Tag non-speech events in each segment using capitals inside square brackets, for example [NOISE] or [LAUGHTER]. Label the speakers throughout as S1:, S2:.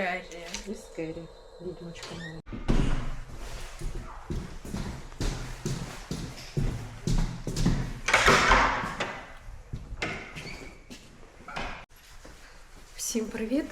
S1: І скері. Відьмочка моя. Всім привіт!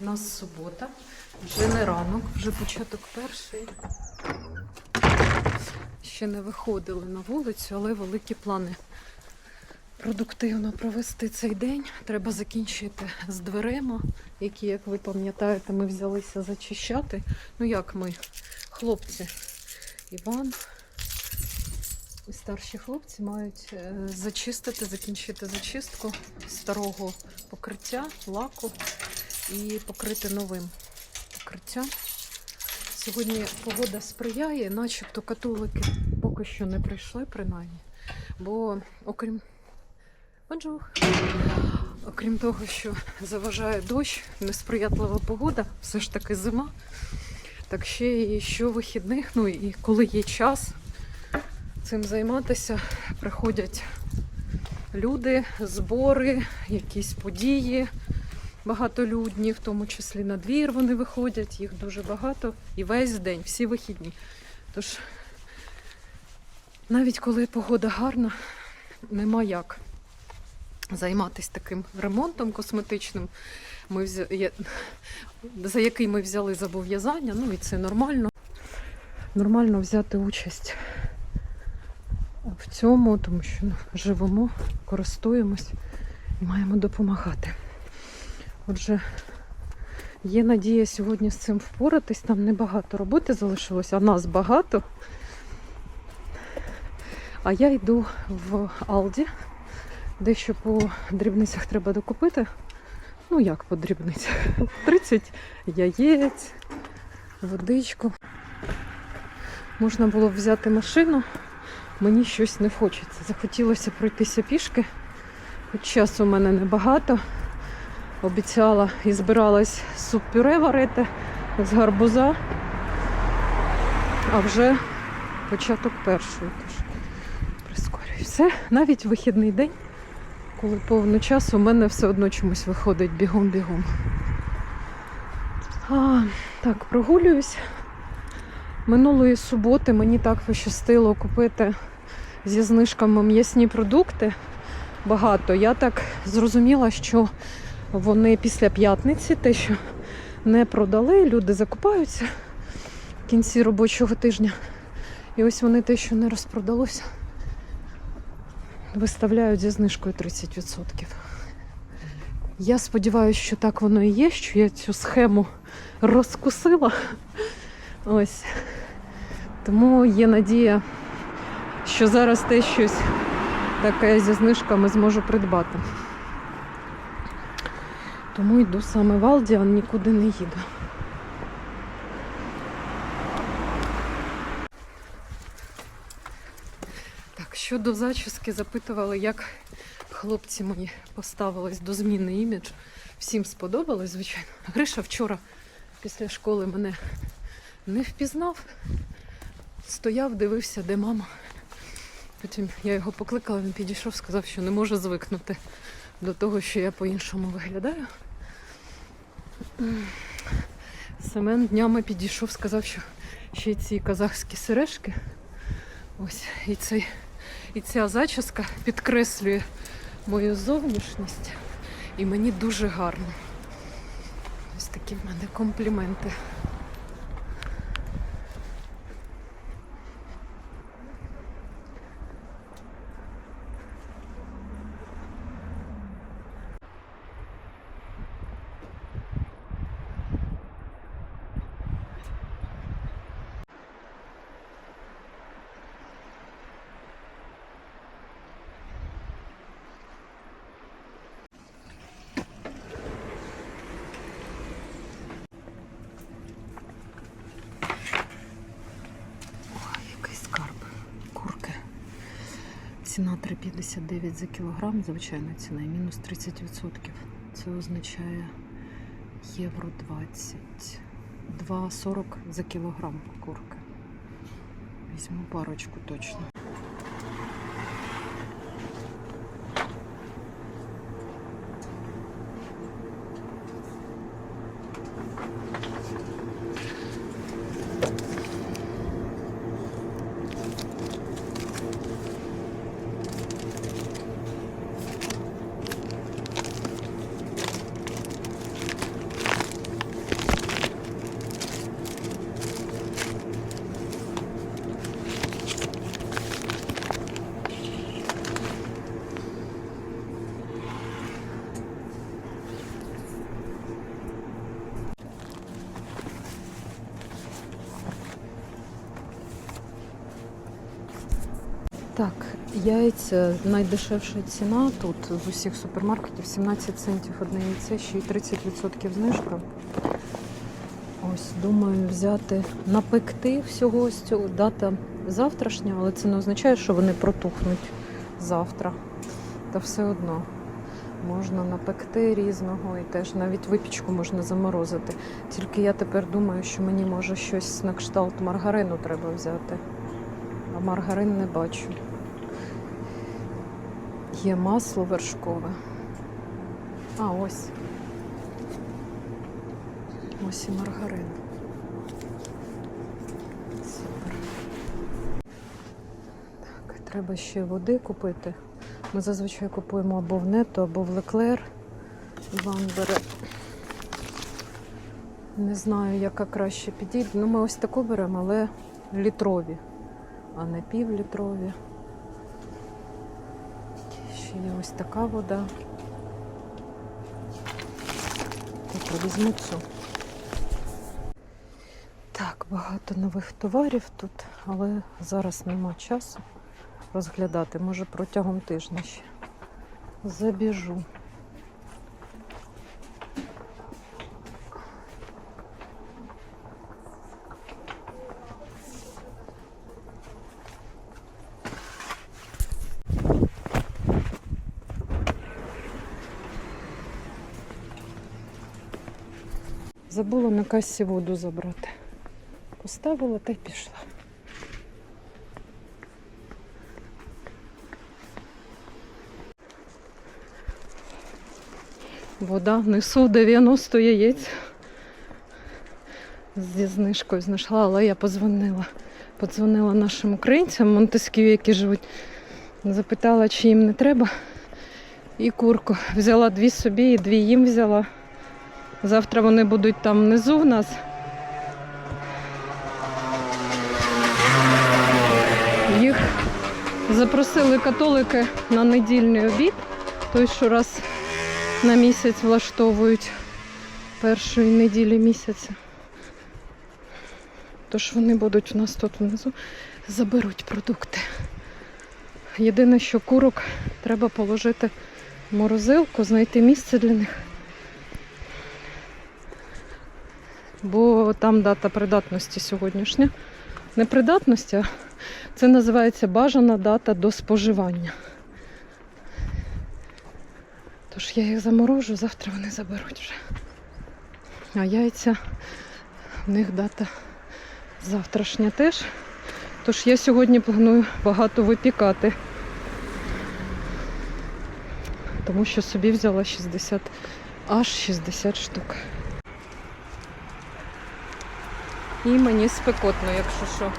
S1: У нас субота, вже не ранок, вже початок перший. Ще не виходили на вулицю, але великі плани продуктивно провести цей день. Треба закінчити з дверима, які, як ви пам'ятаєте, ми взялися зачищати. Ну як ми, хлопці, Іван. І старші хлопці мають е, зачистити, закінчити зачистку старого покриття, лаку і покрити новим покриттям. Сьогодні погода сприяє, начебто католики поки що не прийшли, принаймні. Бо окрім Бонжур. Окрім того, що заважає дощ, несприятлива погода, все ж таки зима. Так ще і що вихідних, ну і коли є час цим займатися, приходять люди, збори, якісь події багатолюдні, в тому числі на двір вони виходять, їх дуже багато і весь день, всі вихідні. Тож навіть коли погода гарна, нема як займатися таким ремонтом косметичним, ми взя... за який ми взяли зобов'язання, ну і це нормально. Нормально взяти участь в цьому, тому що ну, живемо, користуємось і маємо допомагати. Отже, є надія сьогодні з цим впоратись. Там небагато роботи залишилось, а нас багато. А я йду в Алді. Дещо по дрібницях треба докупити. Ну як по дрібницях? [LAUGHS] 30 яєць, водичку. Можна було взяти машину. Мені щось не хочеться. Захотілося пройтися пішки. Хоч часу у мене небагато. Обіцяла і збиралась суп-пюре варити з гарбуза. А вже початок першої. Тож прискорюю. Все, навіть вихідний день, коли повно часу, у мене все одно чомусь виходить бігом-бігом. Так, прогулююсь. Минулої суботи мені так пощастило купити зі знижками м'ясні продукти. Багато. Я так зрозуміла, що вони після п'ятниці, те, що не продали, люди закупаються в кінці робочого тижня. І ось вони те, що не розпродалося, виставляють зі знижкою 30%. Я сподіваюся, що так воно і є, що я цю схему розкусила. Ось. Тому є надія, що зараз те щось таке зі знижками зможу придбати. Тому йду саме в Алді, а нікуди не їду. Так, щодо зачіски запитували, як хлопці мої поставились до зміни імідж. Всім сподобалось, звичайно. Гриша вчора після школи мене не впізнав. Стояв, дивився, де мама. Потім я його покликала, він підійшов, сказав, що не може звикнути до того, що я по-іншому виглядаю. Семен днями підійшов, сказав, що ще ці казахські сережки. Ось, і, цей, і ця зачіска підкреслює мою зовнішність. І мені дуже гарно. Ось такі в мене компліменти. Ой, який скарб. Курки. Ціна 3,59 за кілограм, звичайна ціна, мінус 30%. Це означає євро 20. 2,40 за кілограм курки. Візьму парочку точно. Яйця найдешевша ціна тут з усіх супермаркетів 17 центів одне яйце, ще й 30% знижка. Ось думаю взяти, напекти всього з цього. Дата завтрашня, але це не означає, що вони протухнуть завтра. Та все одно можна напекти різного і теж навіть випічку можна заморозити. Тільки я тепер думаю, що мені може щось на кшталт маргарину треба взяти. А маргарин не бачу. Є масло вершкове. А, ось. Ось і маргарин. Супер. Так, треба ще води купити. Ми зазвичай купуємо або в Нето, або в Леклер. Іван бере. Не знаю, яка краще підійде. Ну, ми ось таку беремо, але літрові, а не півлітрові. Ще ось така вода. Візьму цю. Так, багато нових товарів тут, але зараз нема часу розглядати. Може протягом тижня ще. Забіжу. Забула на касі воду забрати. Поставила та й пішла. Вода несу 90 яєць. Зі знижкою знайшла, але я позвонила. Подзвонила нашим українцям Монтесків, які живуть. Запитала, чи їм не треба. І курку. Взяла дві собі і дві їм взяла. Завтра вони будуть там внизу в нас. Їх запросили католики на недільний обід, той, що раз на місяць влаштовують першої неділі місяця. Тож вони будуть у нас тут внизу, заберуть продукти. Єдине, що курок треба положити в морозилку, знайти місце для них. Бо там дата придатності сьогоднішня. Не придатності, а це називається бажана дата до споживання. Тож я їх заморожу, завтра вони заберуть вже. А яйця в них дата завтрашня теж. Тож я сьогодні планую багато випікати. Тому що собі взяла 60, аж 60 штук. І мені спекотно, якщо що.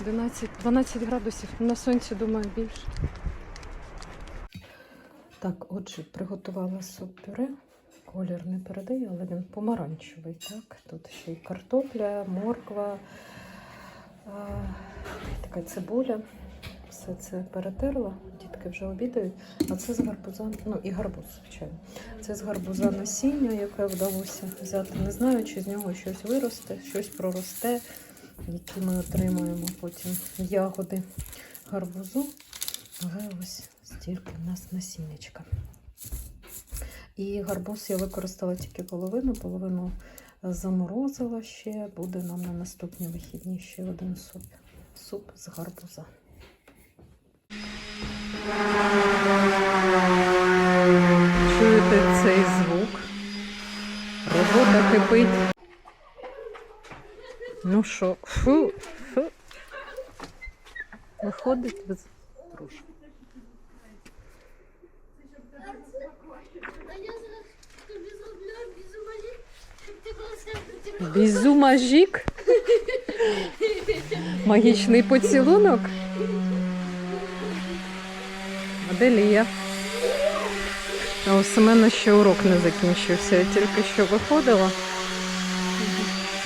S1: 11, 12 градусів. На сонці, думаю, більше. Так, отже, приготувала суп-пюре. Колір не передає, але він помаранчевий. Так? Тут ще й картопля, морква, а, така цибуля. Все це перетерла. Дітки вже обідають. А це з гарбуза, ну і гарбуз, звичайно. Це з гарбуза насіння, яке вдалося взяти. Не знаю, чи з нього щось виросте, щось проросте, які ми отримаємо потім ягоди гарбузу. Але ось стільки в нас насіннячка. І гарбуз я використала тільки половину, половину заморозила ще. Буде нам на наступні вихідні ще один суп. Суп з гарбуза. Чуєте цей звук? Робота кипить. Ну що, фу, фу. Виходить без трошки.
S2: А я зараз
S1: де Лія? А у Семена ще урок не закінчився. Я тільки що виходила.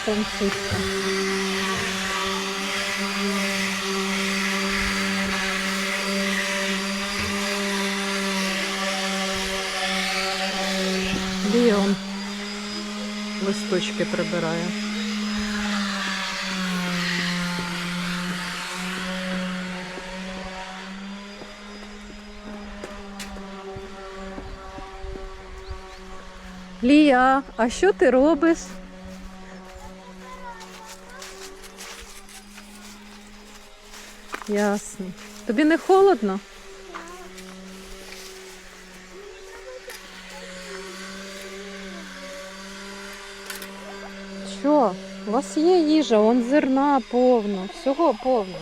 S1: Французька. Лія он листочки прибирає. Лія, а що ти робиш? Ясно. Тобі не холодно? Що? У вас є їжа, вон зерна повно, всього повно.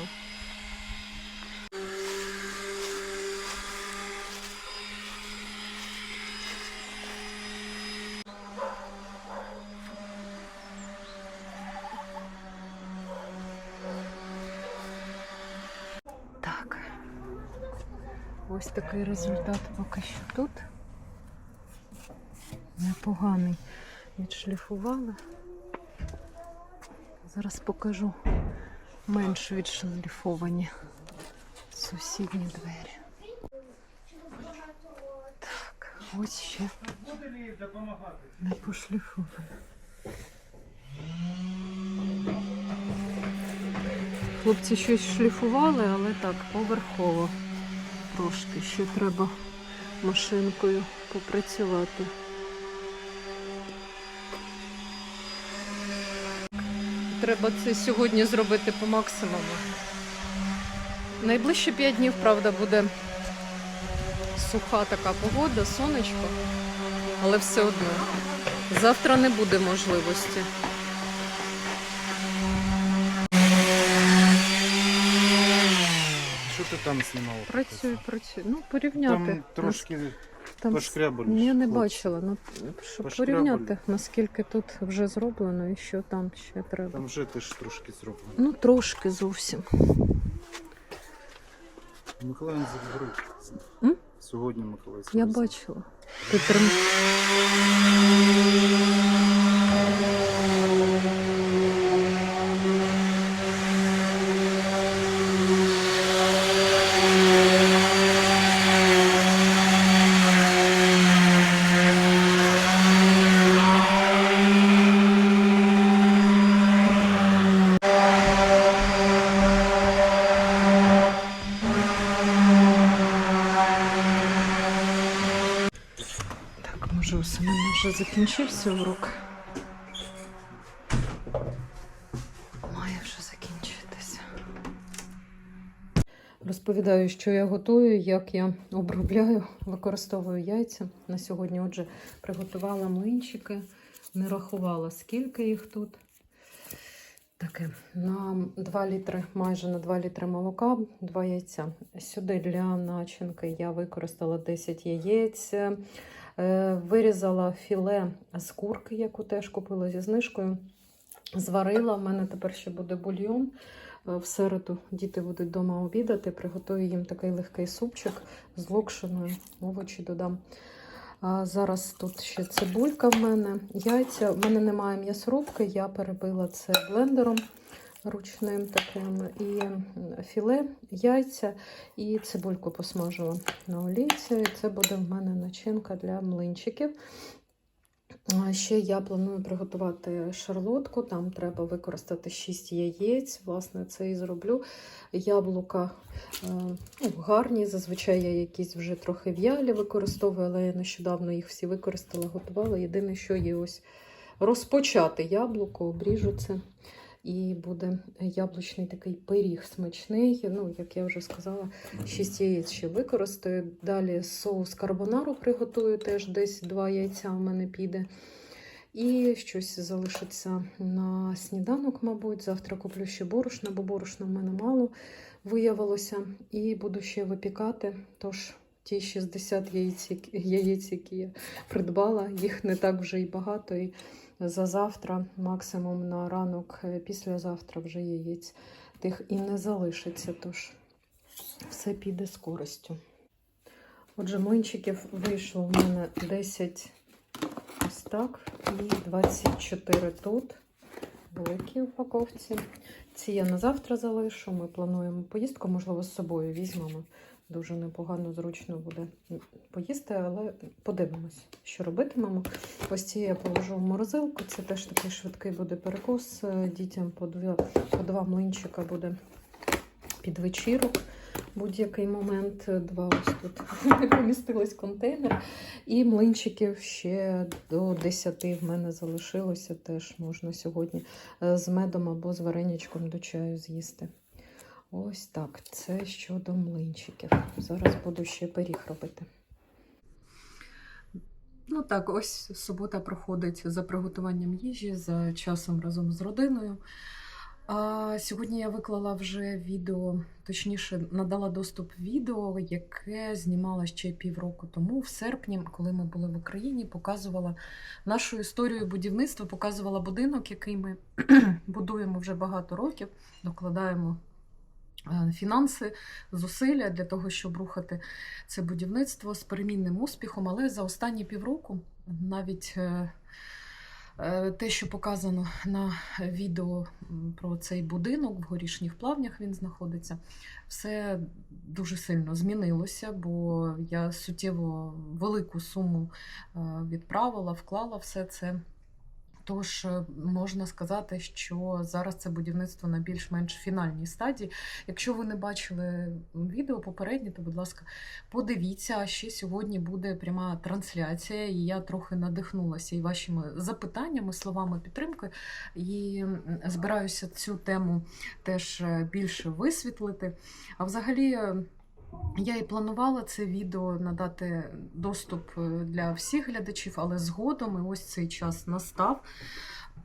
S1: Так. Ось такий результат поки що тут. Непоганий. Відшліфували. Зараз покажу менш відшліфовані сусідні двері. Так, ось ще не пошліфовано. Хлопці щось шліфували, але так, поверхово трошки. Ще треба машинкою попрацювати. Треба це сьогодні зробити по максимуму. Найближчі 5 днів, правда, буде суха така погода, сонечко, але все одно. Завтра не буде можливості.
S3: Що ти там знімала?
S1: Працюю, працюю. Ну, порівняти.
S3: Там трошки
S1: Там
S3: пошкрябали.
S1: Я не
S3: хлопці.
S1: бачила, ну щоб
S3: Пошкрябали.
S1: порівняти, наскільки тут вже зроблено і що там ще треба.
S3: Там вже теж трошки зроблено.
S1: Ну, трошки зовсім.
S3: Миколаїв заберуть.
S1: М?
S3: Сьогодні Миколаїв
S1: Я бачила. Тут рем- Так, може, у мене вже закінчився урок. Має вже закінчитися. Розповідаю, що я готую, як я обробляю, використовую яйця. На сьогодні, отже, приготувала млинчики, не рахувала, скільки їх тут. Таке, на 2 літри, майже на 2 літри молока, 2 яйця. Сюди для начинки я використала 10 яєць. Е, Вирізала філе з курки, яку теж купила зі знижкою. Зварила. У мене тепер ще буде бульйон. Е, В середу діти будуть вдома обідати. Приготую їм такий легкий супчик з локшиною. Овочі додам. А зараз тут ще цибулька в мене, яйця. В мене немає м'ясорубки, я перебила це блендером ручним таким. І філе, яйця і цибульку посмажила на олійці. І це буде в мене начинка для млинчиків. Ще я планую приготувати шарлотку. Там треба використати 6 яєць. Власне, це і зроблю. Яблука е, ну, гарні. Зазвичай я якісь вже трохи в'ялі використовую, але я нещодавно їх всі використала, готувала. Єдине, що є ось розпочати яблуко, обріжу це. І буде яблучний такий пиріг смачний. Ну, як я вже сказала, 6 яєць ще використаю. Далі соус карбонару приготую, теж десь 2 яйця у мене піде. І щось залишиться на сніданок, мабуть. Завтра куплю ще борошна, бо борошна в мене мало виявилося. І буду ще випікати. Тож ті 60 яєць, які- яєць, які я придбала, їх не так вже і багато. І за завтра, максимум на ранок, е, післязавтра вже яєць тих і не залишиться. Тож все піде з користю. Отже, млинчиків вийшло в мене 10 ось так і 24 тут. Великі упаковці. Ці я на завтра залишу. Ми плануємо поїздку, можливо, з собою візьмемо. Дуже непогано, зручно буде поїсти, але подивимось, що робитимемо. Ось ці я положу в морозилку. Це теж такий швидкий буде перекус. Е, Дітям по два, по два млинчика буде під вечірок. будь-який момент. Два ось тут [LAUGHS] помістились контейнер. І млинчиків ще до 10 в мене залишилося. Теж можна сьогодні е, з медом або з вареничком до чаю з'їсти. Ось так. Це щодо млинчиків. Зараз буду ще пиріг робити. Ну так, ось субота проходить за приготуванням їжі, за часом разом з родиною. А сьогодні я виклала вже відео, точніше, надала доступ відео, яке знімала ще півроку тому, в серпні, коли ми були в Україні, показувала нашу історію будівництва, показувала будинок, який ми [CLEARS THROAT] будуємо вже багато років, докладаємо фінанси, зусилля для того, щоб рухати це будівництво з перемінним успіхом. Але за останні півроку навіть е, е, те, що показано на відео про цей будинок в горішніх плавнях він знаходиться, все дуже сильно змінилося, бо я суттєво велику суму е, відправила, вклала все це. Тож е, можна сказати, що зараз це будівництво на більш-менш фінальній стадії. Якщо ви не бачили відео попереднє, то, будь ласка, подивіться. Ще сьогодні буде пряма трансляція, і я трохи надихнулася і вашими запитаннями, словами підтримки. І збираюся цю тему теж е, більше висвітлити. А взагалі. Я і планувала це відео надати доступ е, для всіх глядачів, але згодом і ось цей час настав.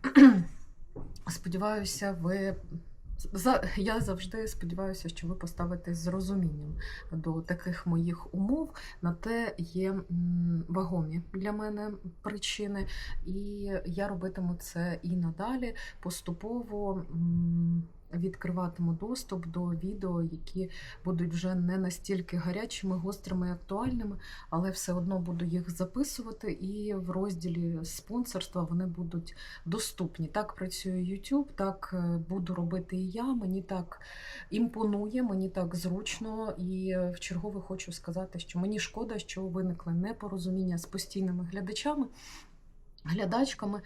S1: [CLEARS THROAT] Сподіваюся, ви. Я завжди сподіваюся, що ви поставитесь з розумінням до таких моїх умов. На те є вагомі для мене причини, і я робитиму це і надалі поступово. Відкриватиму доступ до відео, які будуть вже не настільки гарячими, гострими і актуальними, але все одно буду їх записувати, і в розділі спонсорства вони будуть доступні. Так працює YouTube, так е, буду робити і я. Мені так імпонує, мені так зручно. І е, в чергове хочу сказати, що мені шкода, що виникли непорозуміння з постійними глядачами, глядачками.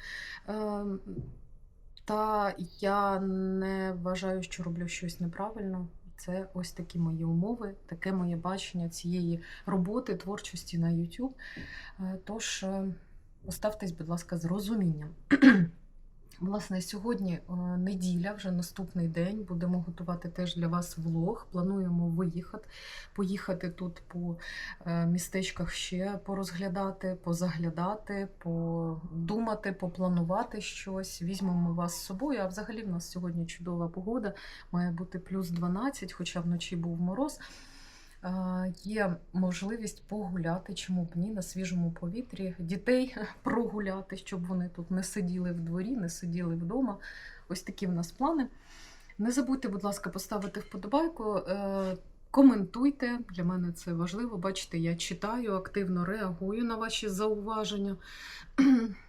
S1: Та я не вважаю, що роблю щось неправильно. Це ось такі мої умови, таке моє бачення цієї роботи, творчості на YouTube. Е, Тож оставтесь, поставтесь, будь ласка, з розумінням. [CLEARS THROAT] Власне, сьогодні е, неділя, вже наступний день. Будемо готувати теж для вас влог. Плануємо виїхати, поїхати тут по е, містечках ще порозглядати, позаглядати, подумати, попланувати щось. Візьмемо вас з собою. А взагалі в нас сьогодні чудова погода. Має бути плюс 12, хоча вночі був мороз. Є можливість погуляти, чому б ні, на свіжому повітрі, дітей [LAUGHS] прогуляти, щоб вони тут не сиділи в дворі, не сиділи вдома. Ось такі в нас плани. Не забудьте, будь ласка, поставити вподобайку. е, Коментуйте, для мене це важливо. Бачите, я читаю, активно реагую на ваші зауваження. [CLEARS THROAT]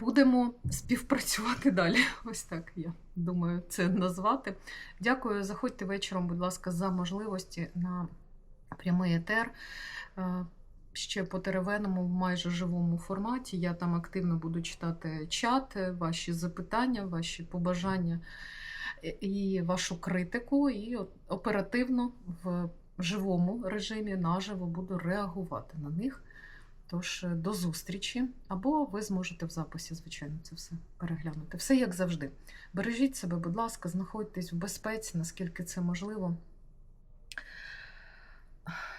S1: Будемо співпрацювати далі. [LAUGHS] Ось так я думаю це назвати. Дякую. Заходьте вечором, будь ласка, за можливості на прямий етер. Е, Ще по теревеному в майже живому форматі. Я там активно буду читати чат, ваші запитання, ваші побажання е, і вашу критику. І оперативно в живому режимі наживо буду реагувати на них. Тож е, до зустрічі, або ви зможете в записі, звичайно, це все переглянути. Все як завжди. Бережіть себе, будь ласка, знаходьтесь в безпеці, наскільки це можливо.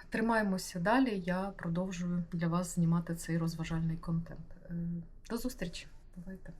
S1: Тримаємося далі. Я продовжую для вас знімати цей розважальний контент. Е, До зустрічі. Бувайте.